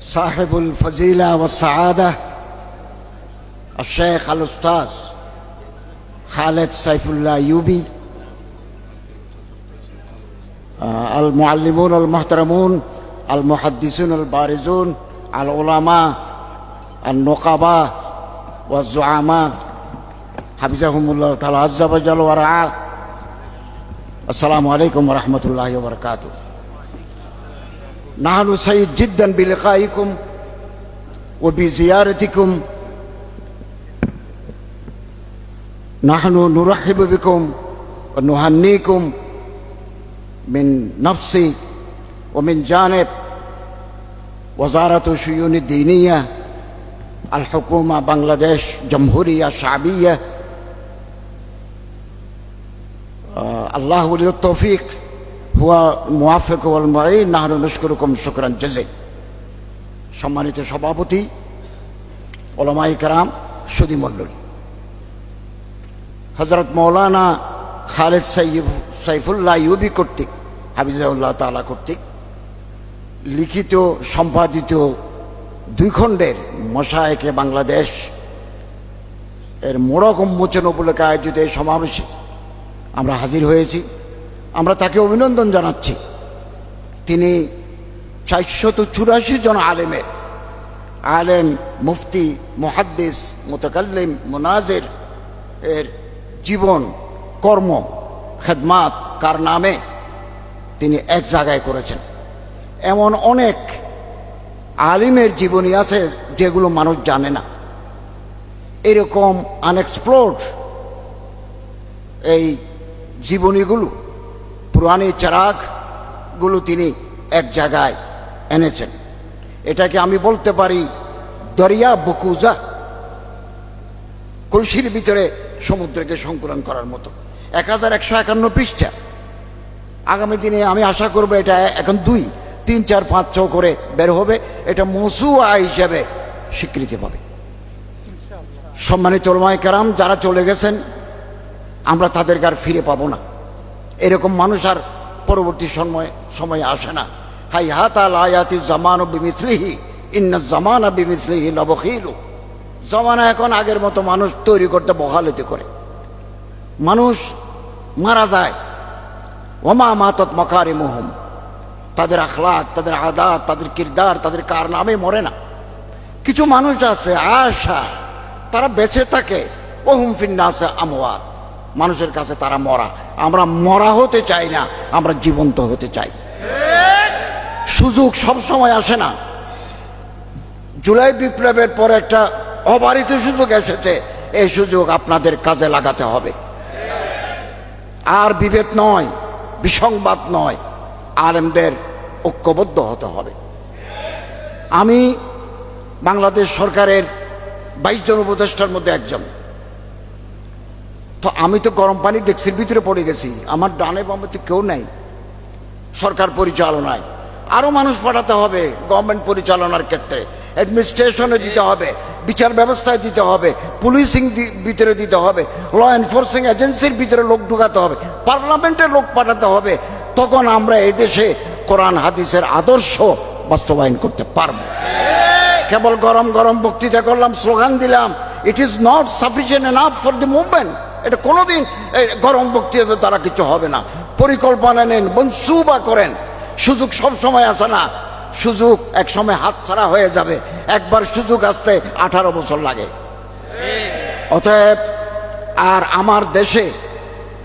صاحب الفضيلة والسعادة الشيخ الأستاذ خالد سيف الله يوبي آه، المعلمون المحترمون المحدثون البارزون العلماء النقباء والزعماء حفظهم الله تعالى عز وجل ورعاه. السلام عليكم ورحمة الله وبركاته. نحن سعيد جدا بلقائكم وبزيارتكم. نحن نرحب بكم ونهنيكم من نفسي ومن جانب وزارة الشؤون الدينية الحكومة بنغلاديش جمهورية شعبية. آه الله ولي التوفيق. হুয়া মুআফেক ওয়াল মাই নাহরু শুকরান জেজে। সম্মানিত সভাপতি ওলামাই কারাম, সুদী মন্ডলী হজরত মৌলানা খালেদ সাইফ সাইফুল্লাহ ইউবি কর্তৃক হাবিজাউল্লাহ তালা কর্তৃক লিখিত, সম্পাদিত দুই খণ্ডের মশায়েকে বাংলাদেশ এর মোড়ক উন্মোচন উপলক্ষে আয়োজিত এই সমাবেশে আমরা হাজির হয়েছি। আমরা তাকে অভিনন্দন জানাচ্ছি। তিনি চারশত চুরাশি জন আলেমের আলেম, মুফতি, মুহাদ্দিস, মোতাকাল্লিম, মোনাজের এর জীবন, কর্ম, খেদমাত কার নামে তিনি এক জায়গায় করেছেন। এমন অনেক আলিমের জীবনী আছে যেগুলো মানুষ জানে না। এরকম আনএক্সপ্লোর্ড এই জীবনীগুলো পুরানি চারাকগুলো তিনি এক জায়গায় এনেছেন। এটাকে আমি বলতে পারি দরিয়া বকুজা। কলসির ভিতরে সমুদ্রকে সংকুলন করার মতো। এক হাজার একশো একান্ন পৃষ্ঠা। আগামী দিনে আমি আশা করব এটা এখন দুই, তিন, চার, পাঁচ, ছ করে বের হবে। এটা মসুয়া হিসাবে স্বীকৃতি পাবে। সম্মানিত ওলমায় কারাম, যারা চলে গেছেন, আমরা তাদেরকে আর ফিরে পাবো না। এরকম মানুষ আর পরবর্তী সময় সময় আসে না। হাই হাত আল আয়াতি জামান বিমিসলিহি, ইন্না জামানা বিমিসলিহি লবখিলু। জমানা এখন আগের মতো মানুষ তৈরি করতে বহালতি করে। মানুষ মারা যায়। ওমা মাতত মকারি মোহম তাদের আখলাক, তাদের আদাত, তাদের কিরদার, তাদের কার নামে মরে না। কিছু মানুষ আছে আশা তারা বেঁচে থাকে। ওহুম ফিন্নাসে আমওয়াত। মানুষের কাছে তারা মরা। আমরা মরা হতে চাই না, আমরা জীবন্ত হতে চাই। সুযোগ সব সময় আসে না। জুলাই বিপ্লবের পর একটা অবারিত সুযোগ এসেছে, এই সুযোগ আপনাদের কাজে লাগাতে হবে। আর বিভেদ নয়, বিসংবাদ নয়, আলেমদের ঐক্যবদ্ধ হতে হবে। আমি বাংলাদেশ সরকারের বাইশ জন উপদেষ্টার মধ্যে একজন। তো আমি তো গরম পানি ডেক্সির ভিতরে পড়ে গেছি। আমার ডানে বামে তো কেউ নাই। সরকার পরিচালনায়। আরও মানুষ পাঠাতে হবে গভর্নমেন্ট পরিচালনার ক্ষেত্রে। অ্যাডমিনিস্ট্রেশনে দিতে হবে, বিচার ব্যবস্থায় দিতে হবে পুলিশিং ভিতরে দিতে হবে ল এনফোর্সিং এজেন্সির ভিতরে লোক ঢুকাতে হবে পার্লামেন্টে লোক পাঠাতে হবে। তখন আমরা এই দেশে কোরআন, হাদিসের আদর্শ বাস্তবায়ন করতে পারব। কেবল গরম গরম বক্তৃতা করলাম, স্লোগান দিলাম। It is not sufficient enough for the movement এটা কোনোদিন গরম বক্তৃতা দ্বারা কিছু হবে না। পরিকল্পনা নেন বনসুবা করেন। সুযোগ সব সময় আসে না। সুযোগ এক সময় হাতছাড়া হয়ে যাবে। একবার সুযোগ আসতে আঠারো বছর লাগে। অতএব, আর আমার দেশে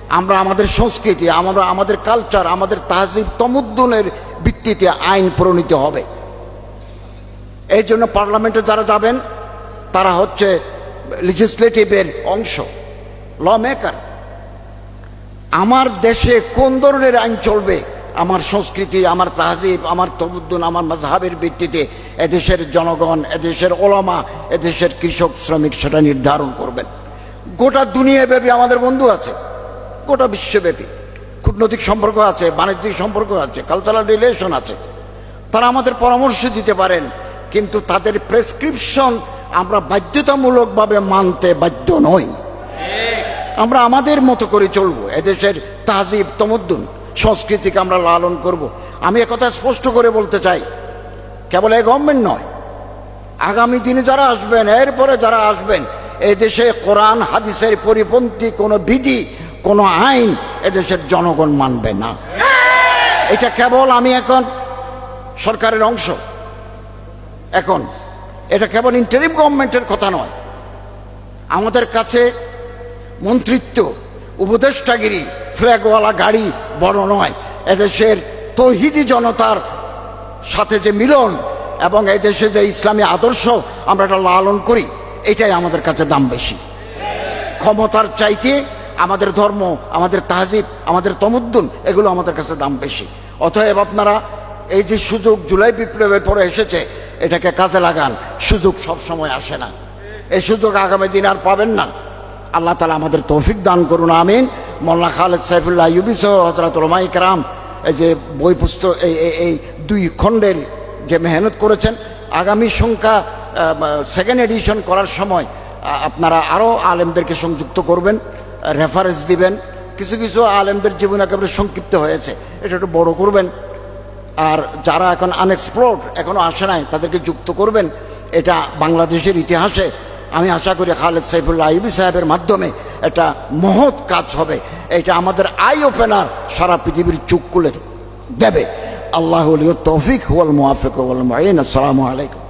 আমরা আমাদের সংস্কৃতি, আমরা আমাদের কালচার আমাদের তাহজিব তমুদ্দুনের ভিত্তিতে আইন প্রণীত হবে। এই জন্য পার্লামেন্টে যারা যাবেন, তারা হচ্ছে লিজিসলেটিভের অংশ। ল মেকার আমার দেশে কোন ধরনের আইন চলবে? আমার সংস্কৃতি, আমার তাহজিব, আমার তবুদ্দুন, আমার মজাহাবের ভিত্তিতে এদেশের জনগণ, এদেশের ওলামা, এদেশের কৃষক, শ্রমিক সেটা নির্ধারণ করবেন। গোটা দুনিয়াব্যাপী আমাদের বন্ধু আছে, গোটা বিশ্বব্যাপী। কূটনৈতিক সম্পর্ক আছে, বাণিজ্যিক সম্পর্ক আছে কালচারাল রিলেশন আছে। তারা আমাদের পরামর্শ দিতে পারেন, কিন্তু তাদের প্রেসক্রিপশন আমরা বাধ্যতামূলকভাবে মানতে বাধ্য নই। আমরা আমাদের মতো করে চলবো। এদেশের তাহজিব, তমদ্দুন, সংস্কৃতিকে আমরা লালন করব। আমি একথা স্পষ্ট করে বলতে চাই, কেবল এই গভর্নমেন্ট নয়। আগামী দিনে যারা আসবেন, এরপরে যারা আসবেন, এদেশে দেশে কোরআন, হাদিসের পরিপন্থী কোনো বিধি, কোনো আইন এদেশের জনগণ মানবে না। এটা কেবল আমি এখন সরকারের অংশ। এখন এটা কেবল ইন্টারিম গভর্নমেন্টের কথা নয়। আমাদের কাছে মন্ত্রিত্ব, উপদেষ্টাগিরি, ফ্ল্যাগওয়ালা গাড়ি বড় নয়। এদেশের তৌহিদি জনতার সাথে যে মিলন এবং এই দেশে যে ইসলামী আদর্শ আমরা এটা লালন করি, এটাই আমাদের কাছে দাম বেশি। ক্ষমতার চাইতে আমাদের ধর্ম, আমাদের তাহজিব, আমাদের তমুদ্দুন, এগুলো আমাদের কাছে দাম বেশি। অতএব আপনারা এই যে সুযোগ জুলাই বিপ্লবের পরে এসেছে, এটাকে কাজে লাগান। সুযোগ সব সময় আসে না। এই সুযোগ আগামী দিন আর পাবেন না। আল্লাহ তালা আমাদের তৌফিক দান করুন, আমিন। মোল্লা খালেদ সাইফুল্লাহ ইউবি সহ হজরত রমাই কারাম এই যে বই পুস্তক এই- এই দুই খণ্ডের যে মেহনত করেছেন, আগামী সংখ্যা সেকেন্ড এডিশন করার সময় আপনারা আরও আলেমদেরকে সংযুক্ত করবেন রেফারেন্স দিবেন। কিছু কিছু আলেমদের জীবন একেবারে সংক্ষিপ্ত হয়েছে, এটা একটু বড় করবেন। আর যারা এখন আনএক্সপ্লোর্ড এখনও আসে নাই, তাদেরকে যুক্ত করবেন, এটা বাংলাদেশের ইতিহাসে আমি আশা করি খালেদ সাইফুল্লাহ আইবি সাহেবের মাধ্যমে এটা মহৎ কাজ হবে। এটা আমাদের আই ওপেনার সারা পৃথিবীর চোখ খুলে দেবে। আল্লাহ তৌফিক, হুয়াল মুহাফিক আসসালামু আলাইকুম।